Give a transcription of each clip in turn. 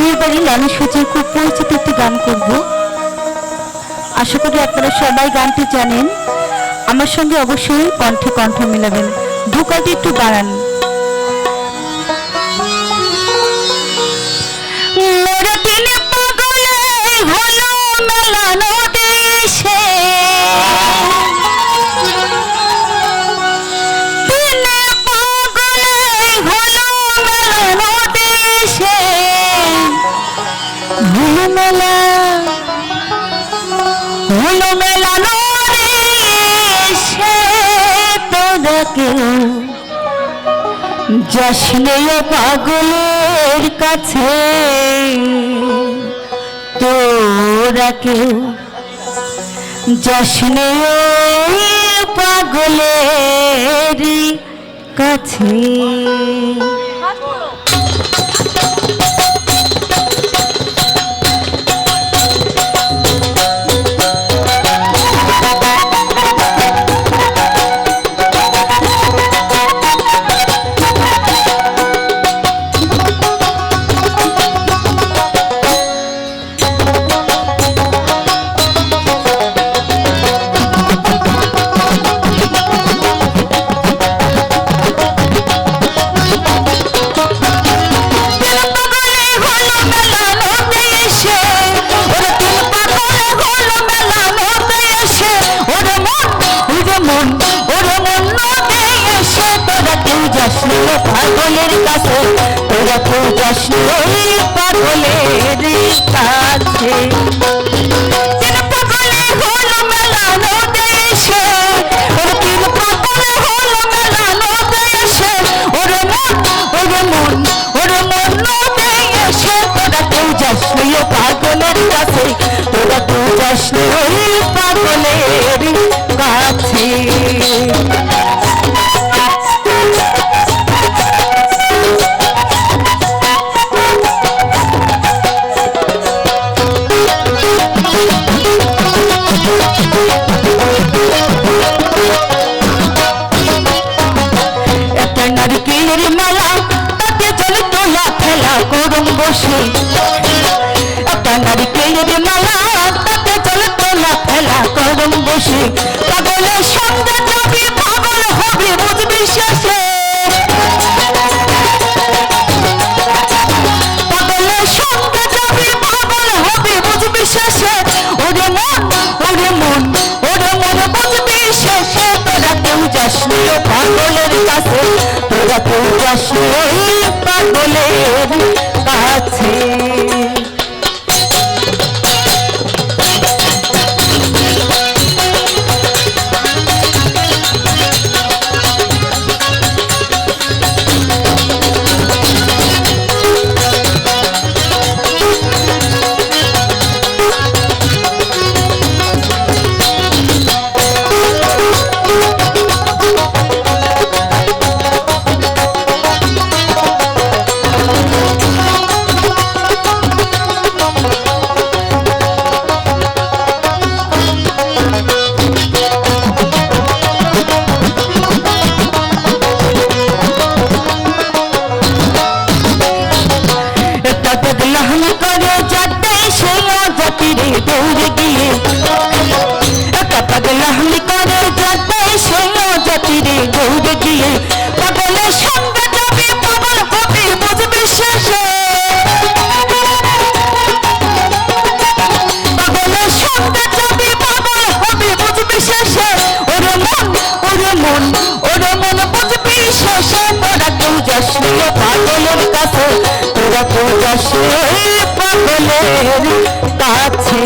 বিয়ের বাড়ি লালু সূচির খুব পরিচিত একটি গান করব। আশা করি আপনারা সবাই গানটি জানেন। আমার সঙ্গে অবশ্যই কণ্ঠে কণ্ঠ মিলাবেন। ঢোকাটি একটু বাড়ান। মেলা হলো মেলানো কেউ যশ্নেয় পাগলের কাছে তোরা কেউ যশ্নেয় পাগলের কাছে মন, ওরে মন নদে এসে, তোরা কেউ যাস পাগলের কাছে, তোরা কেউ যাস পাগলের কাছে। তিন পাগলে হলো মেলানো দেশে ওরে ফেলা করুম বসে একটা নারকেলের মালা তাতে জল তোলা ফেলা করুম বসে। পাগলের সঙ্গে যাবি পাগল হবে, বুঝবি শেষে। পাগলের সঙ্গে যাবি পাগল হবে, বুঝবি শেষে। ওরে মন ওরে মন ওরে মন, বুঝবি শেষে। তোরা কেউ যাস পাগলের কাছে। নি ওই পাগলের কাছে। পাগলের কাছে।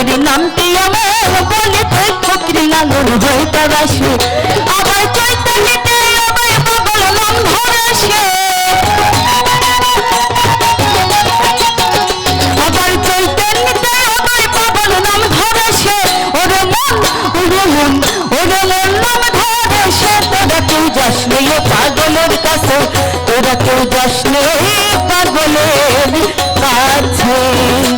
তোর নামটি আমার বলে তুই ফকির লাঙ্গল জয়তা দাসে আমার চৈতন্যতে আমার পাগল নাম ধরাসে আমার চৈতন্যতে আমার পাগল নাম ধরাসে ওর মন ওর মন ওর মন নাম ধরাসে তোরা কেউ যাস নেই পাগলের কাছে, তোরা কেউ যাস নেই পাগলের কাছে।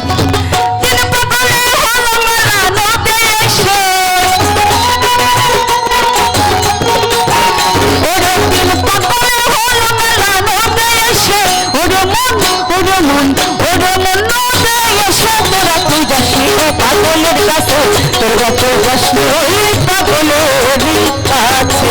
মন, ওরে মন এসে তোরা তুই যাস ও পাগলের কাছে, তোরা তুই যাস ওই পাগলের কাছে।